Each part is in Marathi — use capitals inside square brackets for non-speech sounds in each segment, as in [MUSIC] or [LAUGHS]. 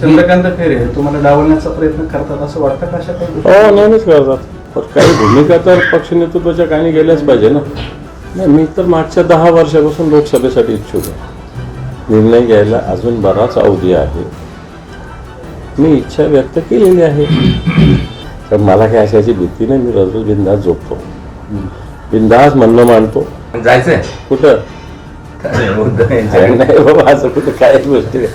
चंद्रकांत खैरे तुम्हाला डावलण्याचा प्रयत्न करतात असं वाटतं का अशा काही? हो नेहमीच करतात. पण काही भूमिका तर पक्ष नेतृत्वाच्या काही गेल्याच पाहिजे ना. नाही मी तर मागच्या दहा वर्षापासून लोकसभेसाठी इच्छुक आहे. निर्णय घ्यायला अजून बराच अवधी आहे. मी इच्छा व्यक्त केलेली आहे. तर मला काय अशाची भीती नाही मी रोज बिंदास झोपतो. बिंदास म्हणणं मांडतो. जायचंय? कुठं? नाही बाबा असं कुठं काय गोष्टी.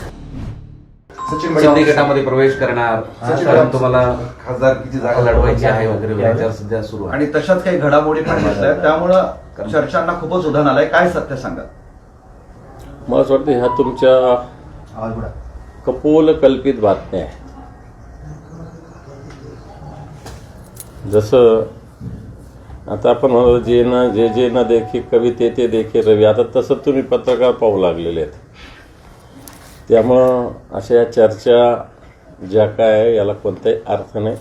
सचिन शिंदे गटामध्ये प्रवेश करणार. सचिन कारण तुम्हाला खासदारकीची जागा जागा लढवायची आहे वगैरे. याच्यावर सध्या सुरू आहे. आणि तशाच काही घडामोडी पण दिसल्या त्यामुळं चर्चांना खूपच उधाण आलंय. काय सत्य सांगा मला असं वाटतं ह्या तुमच्या. कपोल कल्पित बातम्या आहेत. जसं आता आपण म्हणतो जे ना जे जे ना देखी कवी ते ते देखी रवी. आता तसं तुम्ही पत्रकार पाहू लागलेले आहेत. त्यामुळं अशा या चर्चा ज्या काय आहे याला कोणताही अर्थ नाही.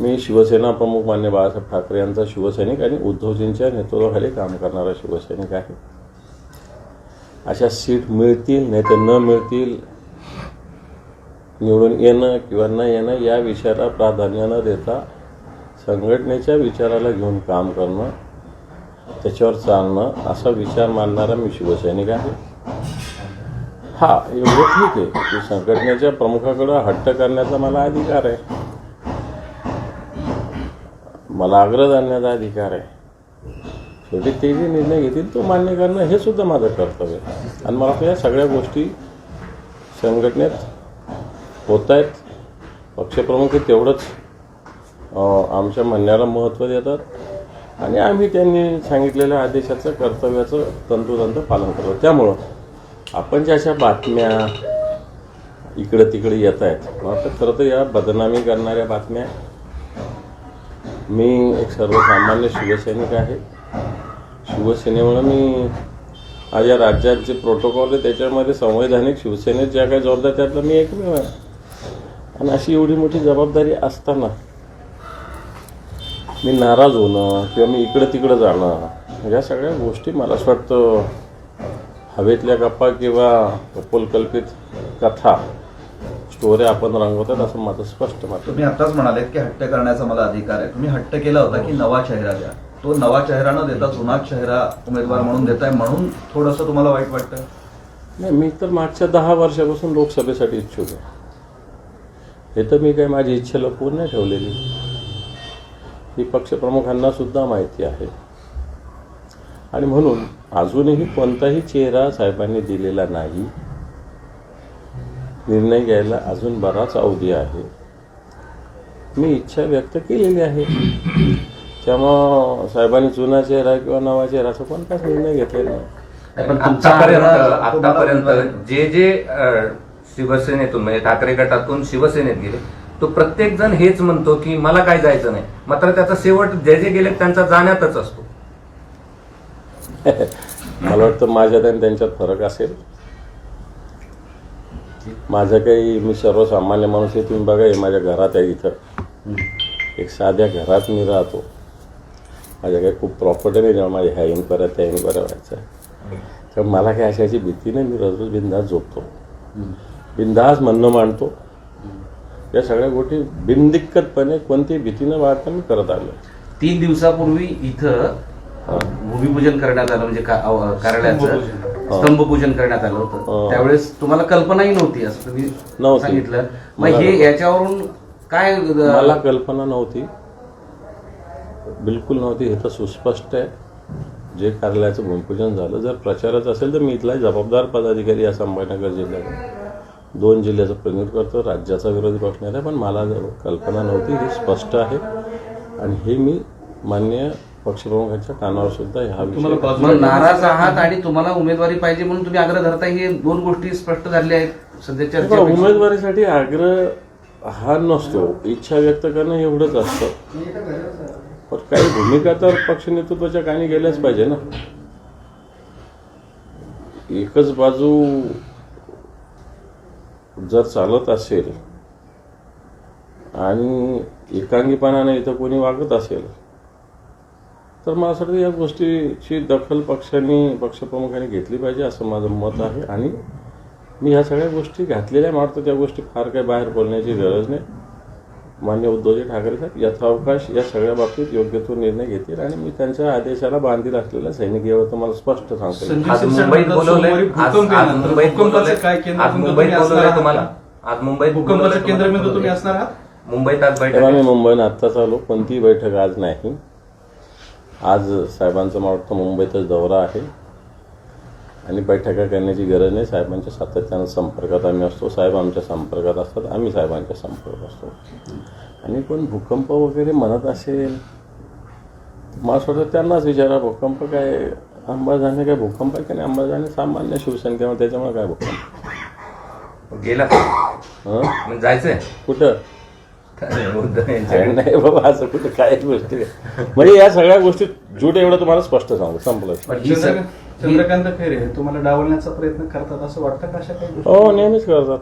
मी शिवसेना प्रमुख मान्य बाळासाहेब ठाकरे यांचा शिवसैनिक आणि उद्धवजींच्या नेतृत्वाखाली काम करणारा शिवसैनिक आहे. अशा सीट मिळतील नाही तर न मिळतील निवडून येणं किंवा न येणं या विषयाला प्राधान्य न देता संघटनेच्या विचाराला घेऊन काम करणं त्याच्यावर चालणं असा विचार मानणारा मी शिवसैनिक आहे. हा एवढं ठीक आहे. की संघटनेच्या प्रमुखाकडं हट्ट करण्याचा मला अधिकार आहे. मला आग्रह धरण्याचा अधिकार आहे. शेवटी ते जे निर्णय घेतील तो मान्य करणं हे सुद्धा माझं कर्तव्य आहे. आणि मला या सगळ्या गोष्टी संघटनेत होत आहेत. पक्षप्रमुख हे तेवढंच आमच्या म्हणण्याला महत्त्व देतात. आणि आम्ही त्यांनी सांगितलेल्या आदेशाचं कर्तव्याचं तंतोतंत पालन करतो. त्यामुळं आपण ज्या अशा बातम्या इकडं तिकडे येत आहेत मला खरं तर या बदनामी करणाऱ्या बातम्या मी एक सर्वसामान्य शिवसैनिक आहे. शिवसेनेमुळे मी आज या राज्यात जे प्रोटोकॉल आहे त्याच्यामध्ये संवैधानिक शिवसेनेत ज्या काही जबाबदार त्यातलं मी एकमेव आहे. आणि अशी एवढी मोठी जबाबदारी असताना मी नाराज होणं किंवा मी इकडं तिकडं जाणं या सगळ्या गोष्टी मला असं वाटतं हवेतल्या गप्पा किंवा कपोलकल्पित कथा स्टोऱ्या आपण रंगवतात असं माझं स्पष्ट मत तुम्ही आताच म्हणालेत की हट्ट करण्याचा मला अधिकार आहे. तुम्ही हट्ट केला होता की नवा चेहरा द्या. तो नवा चेहरा न देता जुना चेहरा उमेदवार म्हणून देताय म्हणून थोडस तुम्हाला वाईट वाटतं? नाही मी तर मागच्या दहा वर्षापासून लोकसभेसाठी इच्छुक आहे. हे तर मी काही माझी इच्छा लपवून नाही. ठेवलेली ही पक्षप्रमुखांना सुद्धा माहिती आहे. आणि म्हणून अजूनही कोणताही चेहरा साहेबांनी दिलेला नाही. निर्णय घ्यायला अजून बराच अवधी आहे. मी इच्छा व्यक्त केलेली आहे. त्यामुळं साहेबांनी जुना चेहरा किंवा नवा चेहरा असं कोणताच निर्णय घेतलेला नाही. पण आतापर्यंत आतापर्यंत जे जे शिवसेनेतून म्हणजे ठाकरे गटातून शिवसेनेत गेले तो प्रत्येक जण हेच म्हणतो की मला काय जायचं नाही. मात्र त्याचा शेवट जे जे गेले त्यांचा जाण्यातच असतो. [LAUGHS] मला वाटतं माझ्यात आणि त्यांच्यात फरक असेल. माझं काही मी सर्वसामान्य माणूस आहे तुम्ही बघा हे माझ्या घरात आहे इथं. एक साध्या घरात मी राहतो. माझ्या काही खूप प्रॉपर्टी नाही जेव्हा माझ्या ह्या इन्क्वायऱ्या त्या इन्क्वायऱ्या व्हायच्या तर मला काही अशाची भीती नाही मी रोज बिंदास झोपतो. बिंदास म्हणणं मांडतो. या सगळ्या गोष्टी बिनदिक्कतपणे कोणतीही भीती न बाळगता मी करत आलो तीन दिवसापूर्वी इथं भूमिपूजन करण्यात आलं म्हणजे कार्यालयाचं स्तंभपूजन. करण्यात आलं होतं. हो. त्यावेळेस तुम्हाला कल्पनाही नव्हती असं तुम्ही. सांगितलं. मग हे याच्यावरून काय मला कल्पना नव्हती. बिलकुल नव्हती. हे तर सुस्पष्ट आहे. जे कार्यालयाचं भूमिपूजन झालं जर प्रचाराचं असेल तर मी इथला जबाबदार पदाधिकारी या संभाजीनगर जिल्ह्यात दोन जिल्ह्याचं प्रतिनिधित्व करतो राज्याचा विरोधी पक्ष नेता पण मला जर कल्पना नव्हती. ही स्पष्ट आहे. आणि हे मी मान्य पक्षप्रमुखांच्या कानावर सुद्धा विषयी मग नाराज आहात आणि तुम्हाला उमेदवारी पाहिजे म्हणून तुम्ही आग्रह धरताय हे दोन गोष्टी स्पष्ट झालेल्या आहेत सध्या बघा, चर्चा उमेदवारीसाठी आग्रह हा नसतो. इच्छा व्यक्त करणं एवढंच असतं. पण काही भूमिका तर पक्ष नेतृत्वाच्या काही गेल्याच पाहिजे ना. एकच बाजू जर चालत असेल आणि एकांगीपणाने इथं कोणी वागत असेल तर मला असं वाटतं या गोष्टीची दखल पक्षांनी पक्षप्रमुखांनी घेतली पाहिजे असं माझं मत आहे. आणि मी ह्या सगळ्या गोष्टी घातलेल्या मारतो त्या गोष्टी फार काही बाहेर बोलण्याची गरज नाही. मान्य उद्धवजी ठाकरे साहेब यथावकाश या सगळ्या बाबतीत योग्य तो निर्णय घेतील आणि मी त्यांच्या आदेशाला बांधील असलेला सैनिक यावर तुम्हाला स्पष्ट सांगतो. मुंबईत बोलवलंय. आज. मुंबईत भूकंपाचं केंद्र मुंबईत तुम्ही असणार आहात? आज मुंबईत भूकंपाचं बोलवलंय केंद्रबिंदू तुम्हाला. तुम्ही असणार आहात? मुंबईत आज बैठक तेव्हा मी आहे. मुंबईनं आत्ताच आलो कोणतीही बैठक आज नाही. आज साहेबांचा मला वाटतं मुंबईतच दौरा आहे. आणि बैठका करण्याची गरज नाही. साहेबांच्या सातत्यानं संपर्कात आम्ही असतो. साहेब आमच्या संपर्कात असतात. आम्ही साहेबांच्या संपर्कात असतो. आणि कोण भूकंप वगैरे म्हणत असेल मला असं वाटतं त्यांनाच विचारा भूकंप काय अंबाजाने काय भूकंप आहे की नाही? अंबाजाने सामान्य शिवसंख्येमध्ये त्याच्यामुळे काय भूकंप? गेला. जायचंय? कुठं. नाही बाबा असं कुठं काय गोष्टी. म्हणजे या सगळ्या गोष्टी जूट एवढं तुम्हाला स्पष्ट सांगू संपलं पण चंद्रकांत खैरे तुम्हाला डावलण्याचा प्रयत्न करतात असं वाटतं का अशा काही गोष्टी? हो नेहमीच करतात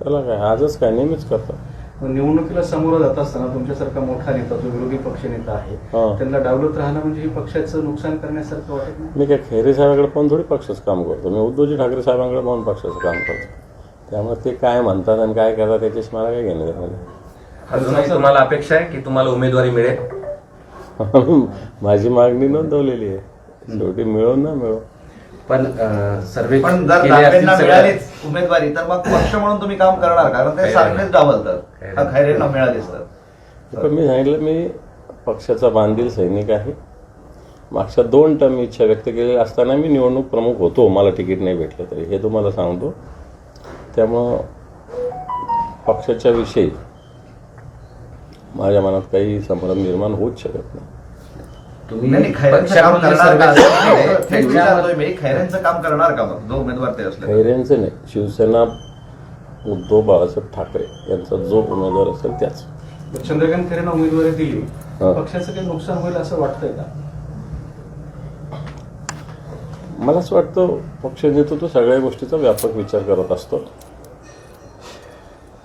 त्याला काय आजच काय नेहमीच करतात निवडणुकीला समोर जात असताना तुमच्यासारखा मोठा नेता जो विरोधी पक्षनेता आहे हा. त्यांना डावलत राहणं म्हणजे हे पक्षाचं नुकसान करण्यासारखं वाटत नाही मी काय खैरे साहेबांकडे पाहून थोडी पक्षाचं काम करतो मी उद्धवजी ठाकरे साहेबांकडे पाहून पक्षाचं काम करतो त्यामुळे ते काय म्हणतात आणि काय करतात त्याच्याशी मला काय घेणं. अजूनही तुम्हाला अपेक्षा आहे की तुम्हाला उमेदवारी मिळेल? माझी मागणी नोंदवलेली आहे. शेवटी मिळो ना मिळो. पण सर्वे पण जर दानवेंना मिळालीच उमेदवारी तर मग पक्ष म्हणून तुम्ही काम करणार कारण ते सारखेच डावलतात. खैरेंना मिळालीच तर. पण मी सांगितलं मी पक्षाचा बांधील सैनिक आहे. मागच्या दोन टर्म मी इच्छा व्यक्त केली असताना मी निवडणूक प्रमुख होतो. मला तिकीट नाही भेटलं तरी. हे तुम्हाला सांगतो. त्यामुळं पक्षाच्या विषयी माझ्या मनात काही संभ्रम निर्माण होऊच शकत नाही. तुम्ही नाही, नाही, खैरेंचं काम पक्षाकडून जे करणार का? सर्वे- थेट त्यांच्या- विचारतोय मी खैरेंचं काम करणार का मग? जो उमेदवार ते असले. खैरेंचं नाही. शिवसेना उद्धव बाळासाहेब ठाकरे यांचा जो उमेदवार असेल त्याच. चंद्रकांत खैरेंना उमेदवारी दिली. हा. पक्षाचं काही नुकसान होईल असं वाटतंय का? मला असं वाटतं पक्ष नेतृत्व सगळ्या गोष्टीचा व्यापक विचार करत असतो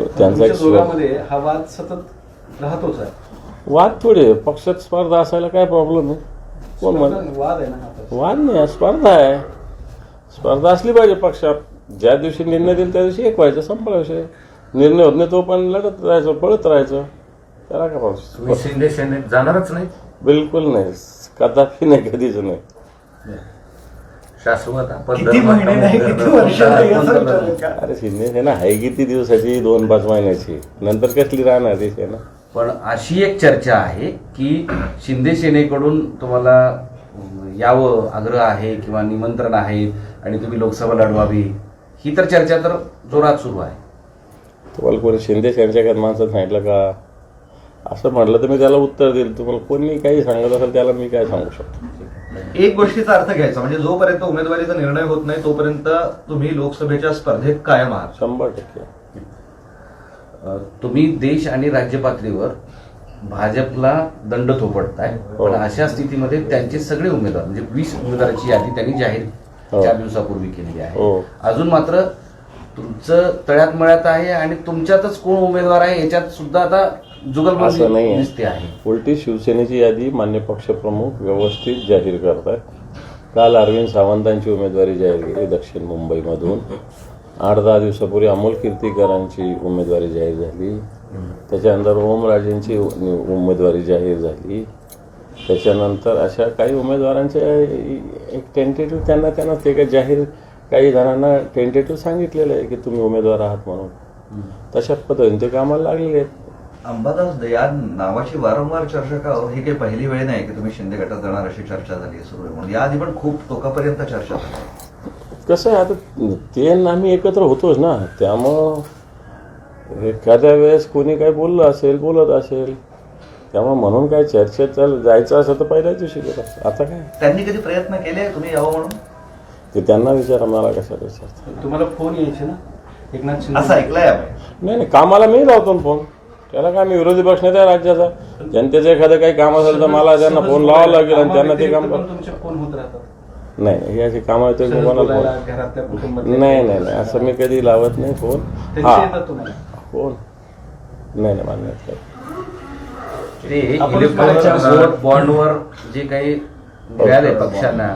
त्यांचा दोघांमध्ये हा वाद सतत राहतोच आहे. वाद थोडे पक्षात स्पर्धा असायला काय प्रॉब्लेम आहे? कोण म्हण वाद आहे ना हा तर. वाद नाही स्पर्धा आहे. स्पर्धा असली पाहिजे पक्षात. ज्या दिवशी निर्णय देईल त्या दिवशी एक व्हायचं संपला विषय. निर्णय होत नाही तो पण लढत राहायचं पळत राहायचं. त्याला काय तुम्ही प्रॉब्लेम शिंदे सेनेत जाणारच नाही. बिलकुल नाही. कदापि नाही कधीच नाही. शाश्वत आपण किती धर्म महिने नाही करून किती वर्ष कोणता- नाही असं कोणता विचारलं का? अरे शिंदे सेना आहे किती दिवसाची? दोन पाच महिन्याची. नंतर कसली राहणार ती सेना पण अशी एक चर्चा आहे की शिंदे सेनेकडून तुम्हाला अं, यावं आग्रह आहे किंवा निमंत्रण आहे आणि तुम्ही लोकसभा लढवावी ही तर चर्चा तर जोरात सुरू आहे. तुम्हाला कोणी शिंदे सेनेच्या माणसात सांगितलं का? असं म्हटलं तर मी त्याला उत्तर देईल. तुम्हाला कोणी काही सांगत असेल त्याला मी काय सांगू शकतो? एक गोष्टीचा अर्थ घ्यायचा म्हणजे जोपर्यंत उमेदवारीचा निर्णय होत नाही तोपर्यंत तुम्ही लोकसभेच्या स्पर्धेत कायम आहात शंभर टक्के तुम्ही देश आणि राज्य पातळीवर भाजपला दंड थोपडताय हो. पण अशा स्थितीमध्ये त्यांचे सगळे उमेदवार म्हणजे वीस उमेदवाराची यादी त्यांनी जाहीर हो. चार दिवसापूर्वी केलेली आहे हो. अजून मात्र तुमचं तळ्यात मळ्यात आहे आणि तुमच्यातच कोण उमेदवार आहे याच्यात सुद्धा आता असं जुगलबंदी नाही दिसते आहे. उलटी शिवसेनेची यादी मान्य पक्षप्रमुख व्यवस्थित जाहीर करतात काल अरविंद सावंतांची उमेदवारी जाहीर केली दक्षिण मुंबईमधून. आठ दहा दिवसापूर्वी अमोल कीर्तीकरांची उमेदवारी जाहीर झाली. त्याच्यानंतर ओमराजेंची उ- उमेदवारी जाहीर झाली. त्याच्यानंतर अशा काही उमेदवारांचे एक टेंटेटिव्ह त्यांना त्यांना ते काही जाहीर काही जणांना टेंटेटिव्ह सांगितलेलं आहे की तुम्ही उमेदवार आहात म्हणून. तशा पद्धतीने ते कामाला लागलेले आहेत. अंबादास या नावाची वारंवार चर्चा का हो? ही काही पहिली वेळ नाही की तुम्ही शिंदे गटात जाणार अशी चर्चा झाली आहे सुरू आहे म्हणून. याआधी पण खूप टोकापर्यंत चर्चा झाली कसं आहे आता ते आम्ही एकत्र होतोच ना. त्यामुळं एखाद्या वेळेस कोणी काही बोललं असेल बोलत असेल त्यामुळे म्हणून काय चर्चेत चाल जायचं असं तर पहिल्याच दिवशी गेलं. आता काय? त्यांनी कधी प्रयत्न केले तुम्ही यावं म्हणून? ते त्यांना विचारा मला कशाला विचारतात तुम्हाला फोन यायचे ना? एकनाथ शिंदे असं ऐकलंय नाही नाही कामाला मी लावतो फोन. त्याला काय मी विरोधी पक्ष नाही त्या राज्याचा? जनतेचं एखादं काही काम असेल तर मला त्यांना फोन लावावं लागेल आणि त्यांना ते काम कामाव्यतिरिक्त कर. पण तुमचे फोन होत राहतात. नाही नाही ही अशी कामं येते कोणाला फोन नाही नाही नाही असं मी कधी लावत नाही फोन. हा. फोन. नाही नाही मान्य. ते इलेक्ट्रॉनिक बॉन्डवर जे काही मिळाले पक्षांना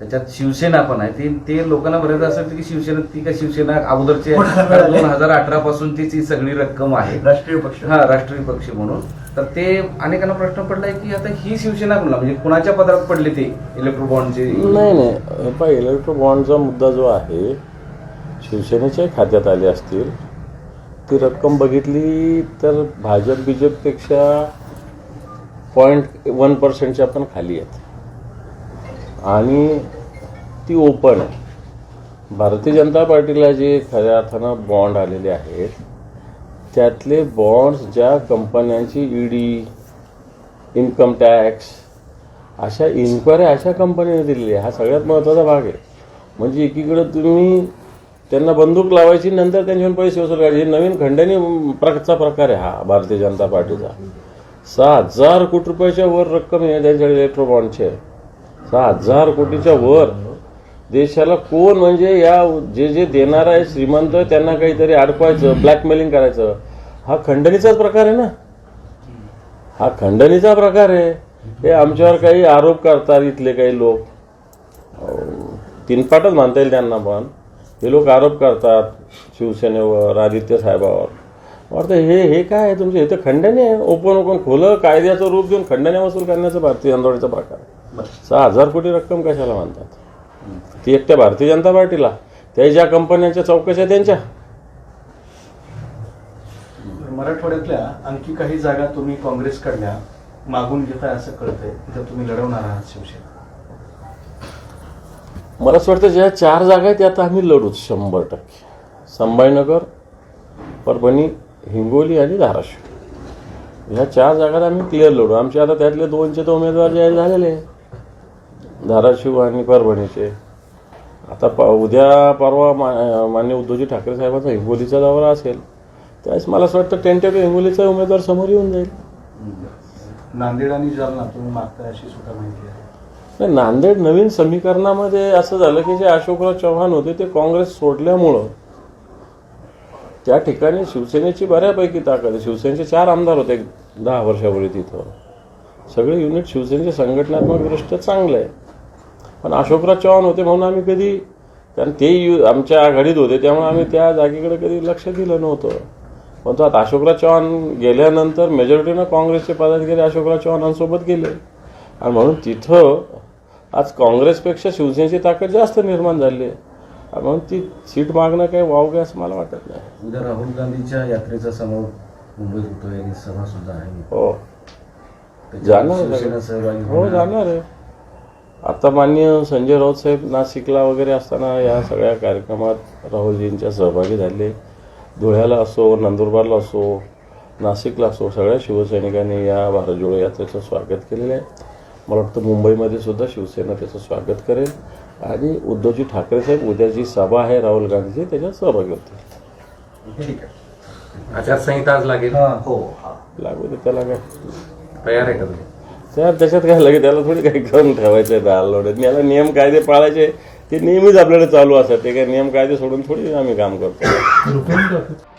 त्याच्यात शिवसेना पण आहे. ते ते लोकांना बरेच असं वाटतं की शिवसेना ती का शिवसेना अगोदरची दोन हजार अठरा पासून ती सगळी रक्कम आहे. राष्ट्रीय पक्ष. हा राष्ट्रीय पक्ष म्हणून. तर ते अनेकांना प्रश्न पडलाय की आता ही शिवसेना कोणला म्हणजे कुणाच्या पदरात पडले ते इलेक्ट्रो बॉन्डचे नाही नाही. हे इलेक्ट्रो बॉन्डचा मुद्दा जो आहे शिवसेनेच्या खात्यात आले असतील. ती रक्कम बघितली तर भाजप बीजेपपेक्षा पॉईंट वन पर्सेंटच्या पण खाली आहेत. आणि ती ओपन आहे. भारतीय जनता पार्टीला जे खऱ्या अर्थानं बॉन्ड आलेले आहेत त्यातले बॉन्ड्स ज्या कंपन्यांची ईडी इन्कम टॅक्स अशा इन्क्वायरी अशा कंपनीने दिलेली आहे. हा सगळ्यात महत्त्वाचा भाग आहे. म्हणजे एकीकडं तुम्ही त्यांना बंदूक लावायची नंतर त्यांच्यावर पैसे वसूल करायचे. हे नवीन खंडणी प्रकारचा प्रकार आहे हा भारतीय जनता पार्टीचा. सहा हजार कोटी रुपयाच्या वर रक्कम आहे त्यांच्याकडे इलेक्ट्रो बॉन्डचे सहा हजार कोटीच्या वर. देशाला कोण म्हणजे या जे जे देणार आहे श्रीमंत त्यांना काहीतरी अडकवायचं ब्लॅकमेलिंग करायचं. हा खंडणीचाच प्रकार आहे ना? हा खंडणीचा प्रकार आहे. हे आमच्यावर काही आरोप करतात इथले काही लोक. तीनपाटच मानता येईल त्यांना पण. हे लोक आरोप करतात शिवसेनेवर आदित्य साहेबावर. वाटतं हे हे काय आहे तुमचे? हे तर खंडणी आहे. ओपन ओपन खोलं कायद्याचं रूप देऊन खंडण्या वसूल करण्याचा भारतीय आंदोलनाचा प्रकार आहे. सहा हजार कोटी रक्कम कशाला मानतात? ती एकट्या भारतीय जनता पार्टीला. त्या ज्या कंपन्यांच्या चौकशा त्यांच्या. मराठवाड्यातल्या आणखी काही जागा तुम्ही काँग्रेसकडल्या मागून घेताय असं कळतंय. तिथं तुम्ही लढवणार आहात शिवसेना. मला असं वाटतं ज्या चार जागा आहेत त्या आम्ही लढूच शंभर टक्के. संभाजीनगर परभणी हिंगोली आणि धाराशिव. ह्या चार जागात आम्ही क्लिअर लढू. आमचे आता त्यातले दोनचे तर उमेदवार जाहीर झालेले आहे धाराशिव आणि परभणीचे आता प उद्या परवा मा मान्य उद्धवजी ठाकरे साहेबांचा हिंगोलीचा दौरा असेल त्यावेळेस मला असं वाटतं टेंटेटिव्ह हिंगोलीचा उमेदवार समोर येऊन जाईल. नांदेड आणि जालना तुम्ही मागताय अशी सुद्धा माहिती आहे. नाही नांदेड नवीन समीकरणामध्ये असं झालं की जे अशोकराव चव्हाण होते ते काँग्रेस सोडल्यामुळं त्या ठिकाणी शिवसेनेची बऱ्यापैकी ताकद आहे. शिवसेनेचे चार आमदार होते दहा वर्षापूर्वी तिथं. सगळे युनिट शिवसेनेचे संघटनात्मकदृष्ट्या चांगलं आहे. पण अशोकराव चव्हाण होते म्हणून आम्ही कधी कारण ते यु आमच्या आघाडीत होते त्यामुळे आम्ही त्या जागेकडे कधी लक्ष दिलं नव्हतं. पण तो आता अशोकराव चव्हाण गेल्यानंतर मेजॉरिटीनं काँग्रेसचे पदाधिकारी अशोकराव चव्हाणांसोबत गेले. आणि म्हणून तिथं आज काँग्रेसपेक्षा शिवसेनेची ताकद जास्त निर्माण झाली आहे. आणि म्हणून ती सीट मागणं काही वावगे असं मला वाटत नाही. उद्या राहुल गांधीच्या यात्रेचा समोर मुंबईत होतोय आणि सभा सुद्धा आहे. हो. जाणार हो. जाणार आहे. आता मान्य संजय राऊत साहेब नाशिकला वगैरे असताना या सगळ्या कार्यक्रमात राहुलजींच्या सहभागी झाले. धुळ्याला असो नंदुरबारला असो नाशिकला असो सगळ्या शिवसैनिकांनी या भारत जोडो यात्रेचं स्वागत केलेलं आहे. मला वाटतं मुंबईमध्ये सुद्धा शिवसेना त्याचं स्वागत करेल. आणि उद्धवजी ठाकरे साहेब उद्या जी सभा आहे राहुल गांधीची त्याच्यात सहभागी होतील. ठीक आहे. आचारसंहिता आज लागेल? हो हा. लागू दे त्याला काय. तयार आहे का तुम्ही? त्या त्याच्यात काय लगे त्याला थोडी काही करून ठेवायचं आहे डाललोड याला नियम कायदे पाळायचे ते नेहमीच आपल्याकडे चालू असतात. ते काय नियम कायदे सोडून थोडी आम्ही काम करतो. [COUGHS]